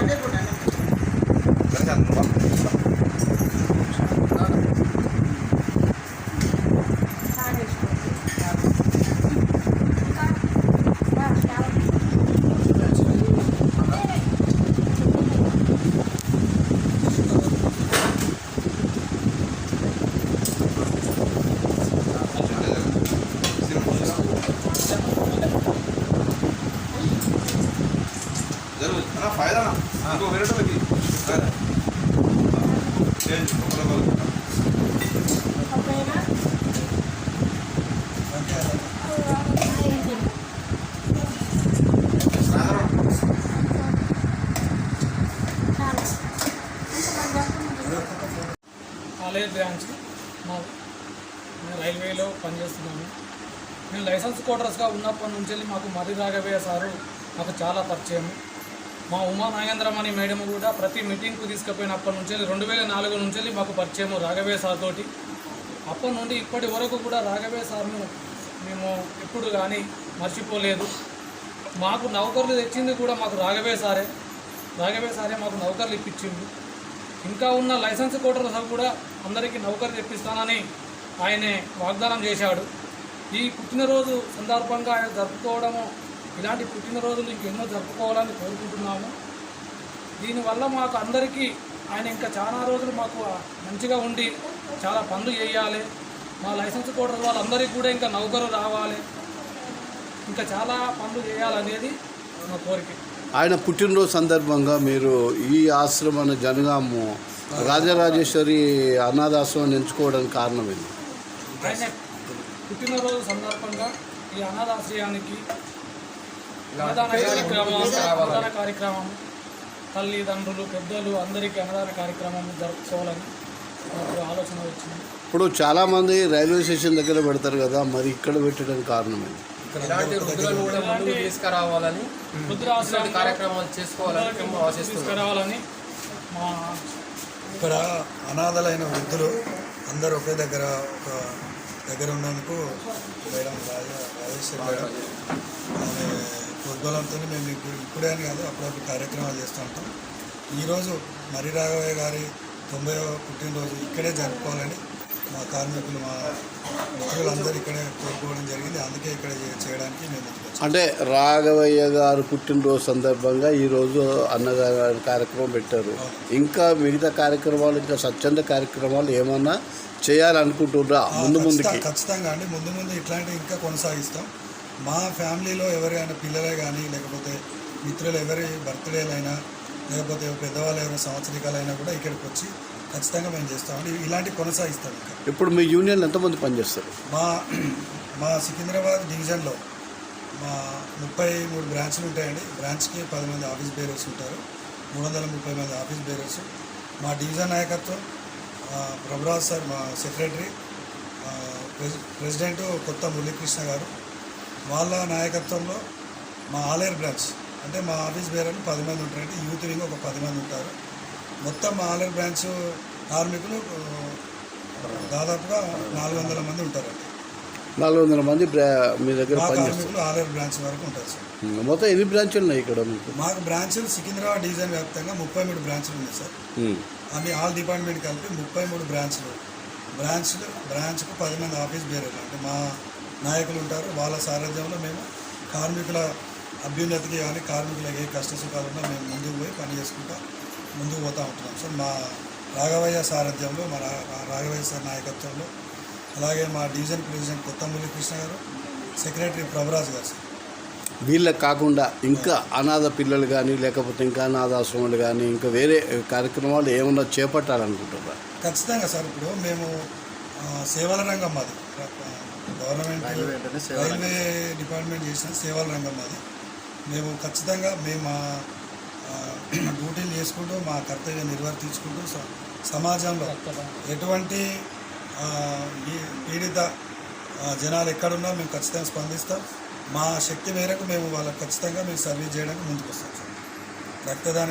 అదే కూడా ఆలయ బ్రాంచ్ మాది. రైల్వేలో పనిచేస్తున్నాము నేను లైసెన్స్ కోటర్స్గా ఉన్నప్పటి నుంచి మాకు మరీ రాఘవయ్య సారు నాకు చాలా పరిచయం. మా ఉమా నాగేంద్రం అని మేడం కూడా ప్రతి మీటింగ్కు తీసుకుపోయినప్పటి నుంచి రెండు వేల నాలుగు నుంచి మాకు పరిచయం రాఘవే సార్ తోటి. అప్పటి నుండి ఇప్పటి వరకు కూడా రాఘవే సార్ను మేము ఎప్పుడు కానీ మర్చిపోలేదు. మాకు నౌకర్లు తెచ్చింది కూడా మాకు రాఘవే సారే. రాఘవే సారే మాకు నౌకర్లు ఇప్పించింది. ఇంకా ఉన్న లైసెన్స్ కోటర్స్ కూడా అందరికీ నౌకరు తెప్పిస్తానని ఆయనే వాగ్దానం చేశాడు. ఈ పుట్టినరోజు సందర్భంగా ఆయన జరుపుకోవడము ఇలాంటి పుట్టినరోజులు ఇంకెన్నో జరుపుకోవాలని కోరుకుంటున్నాము. దీనివల్ల మాకు అందరికీ ఆయన ఇంకా చాలా రోజులు మాకు మంచిగా ఉండి చాలా పనులు చేయాలి. మా లైసెన్స్ కోటర్ వాళ్ళందరికీ కూడా ఇంకా నౌకరు రావాలి. ఇంకా చాలా పనులు చేయాలనేది మా కోరిక. ఆయన పుట్టినరోజు సందర్భంగా మీరు ఈ ఆశ్రమాన్ని జనగాము రాజరాజేశ్వరి అనాథాశ్రమాన్ని ఎంచుకోవడానికి కారణం ఏంటి? ఆయన పుట్టినరోజు సందర్భంగా ఈ అనాథాశ్రయానికి అన్నదాన కార్యక్రమం అన్నదాన కార్యక్రమం తల్లిదండ్రులు పెద్దలు అందరికీ అన్నదాన కార్యక్రమం జరుపుకోవాలని నాకు ఆలోచన వచ్చింది. ఇప్పుడు చాలామంది రైల్వే స్టేషన్ దగ్గర పెడతారు కదా మరి ఇక్కడ పెట్టడానికి కారణం ఏంటి ఇలాంటి వృద్ధులను కూడా ముందుకు తీసుకురావాలని కార్యక్రమాలు చేసుకోవాలని తీసుకురావాలని మా ఇక్కడ అనాథలైన వృద్ధులు అందరూ ఒకే దగ్గర ఒక దగ్గర ఉన్నందుకు మేడం రాజ రాజేశ్వరి మేడం ప్రోద్బలంతో మేము ఇప్పుడు ఇప్పుడే అని కాదు అప్పుడప్పుడు కార్యక్రమాలు చేస్తూ ఉంటాం. ఈరోజు మరి రాఘవయ్య గారి తొంభై పుట్టినరోజు ఇక్కడే జరుపుకోవాలని మా కార్మికులు మా మిత్రులందరూ ఇక్కడే కోరుకోవడం జరిగింది. అందుకే ఇక్కడ చేయడానికి మేము. అంటే రాఘవయ్య గారు పుట్టినరోజు సందర్భంగా ఈరోజు అన్నగారి కార్యక్రమం పెట్టారు. ఇంకా మిగతా కార్యక్రమాలు ఇంకా స్వచ్ఛంద కార్యక్రమాలు ఏమన్నా చేయాలనుకుంటుర్రా ముందు ముందుకి. ఖచ్చితంగా- ఖచ్చితంగా అండి. ముందు ముందు ఇట్లాంటివి ఇంకా కొనసాగిస్తాం. మా ఫ్యామిలీలో ఎవరైనా పిల్లలే కానీ లేకపోతే మిత్రులు ఎవరి బర్త్డేలైనా లేకపోతే పెద్దవాళ్ళు ఎవరైనా సంవత్సరికాలైనా కూడా ఇక్కడికి వచ్చి ఖచ్చితంగా మేము చేస్తామండి ఇలాంటివి కొనసాగిస్తాం ఇంకా. ఇప్పుడు మీ యూనియన్ ఎంతమంది పనిచేస్తారు? మా మా సికింద్రాబాద్ డివిజన్లో మా ముప్పై మూడు బ్రాంచ్లు ఉంటాయండి. బ్రాంచ్కి పది మంది ఆఫీస్ బేరర్స్ ఉంటారు. మూడు వందల ముప్పై మంది ఆఫీస్ బేరర్స్. మా డివిజన్ నాయకత్వం ప్రభురాజ్ సార్ మా సెక్రటరీ ప్రెసిడెంట్ కొత్త మురళీకృష్ణ గారు. వాళ్ళ నాయకత్వంలో మా ఆలేరు బ్రాంచ్ అంటే మా ఆఫీస్ బేరర్లు పది మంది ఉంటారండి యూత్ వింగ్ ఒక పది మంది ఉంటారు. మొత్తం మా ఆలేరు బ్రాంచ్ కార్మికులు దాదాపుగా నాలుగు వందల మంది ఉంటారండి నాలుగు వందల మంది మీ దగ్గర కార్మికులు ఆలేరు బ్రాంచ్ వరకు ఉంటారు సార్. మొత్తం ఎన్ని బ్రాంచ్లు ఉన్నాయి ఇక్కడ మీకు? మాకు బ్రాంచులు సికింద్రాబాద్ డివిజన్ వ్యాప్తంగా ముప్పై మూడు బ్రాంచులు ఉన్నాయి సార్. అన్ని ఆల్ డిపార్ట్మెంట్ కలిపి ముప్పై మూడు బ్రాంచ్లు. బ్రాంచ్లు బ్రాంచ్కు పది మంది ఆఫీస్ బేరర్లు అంటే మా నాయకులు ఉంటారు వాళ్ళ సారథ్యంలో మేము కార్మికుల అభ్యున్నతికి కానీ కార్మికులకు ఏ కష్ట సుఖాలు ఉన్నా మేము ముందుకు పోయి పని చేసుకుంటా ముందుకు పోతూ ఉంటున్నాం. సార్ మా రాఘవయ్య సారథ్యంలో మా రాఘవయ్య సార్ నాయకత్వంలో అలాగే మా డివిజన్ ప్రెసిడెంట్ కొత్త మురళీకృష్ణ గారు సెక్రటరీ ప్రభరాజ్ గారు సార్. వీళ్ళకి కాకుండా ఇంకా అనాథ పిల్లలు కానీ లేకపోతే ఇంకా అనాథాశ్రమాలు కానీ ఇంకా వేరే కార్యక్రమాలు ఏమన్నా చేపట్టాలనుకుంటున్నారా? ఖచ్చితంగా సార్. ఇప్పుడు మేము సేవల రంగం మాది. గవర్నమెంట్ రైల్వే డిపార్ట్మెంట్ చేసిన సేవల రంగం మాది. మేము ఖచ్చితంగా మేము మా డ్యూటీలు చేసుకుంటూ మా కర్తవ్యం నిర్వర్తించుకుంటూ స- సమాజంలో ఎటువంటి పీడిత జనాలు ఎక్కడున్నా మేము ఖచ్చితంగా స్పందిస్తాం. మా శక్తి మేరకు మేము వాళ్ళకి ఖచ్చితంగా మేము సర్వీస్ చేయడానికి ముందుకు వస్తాం సార్ రక్తదాన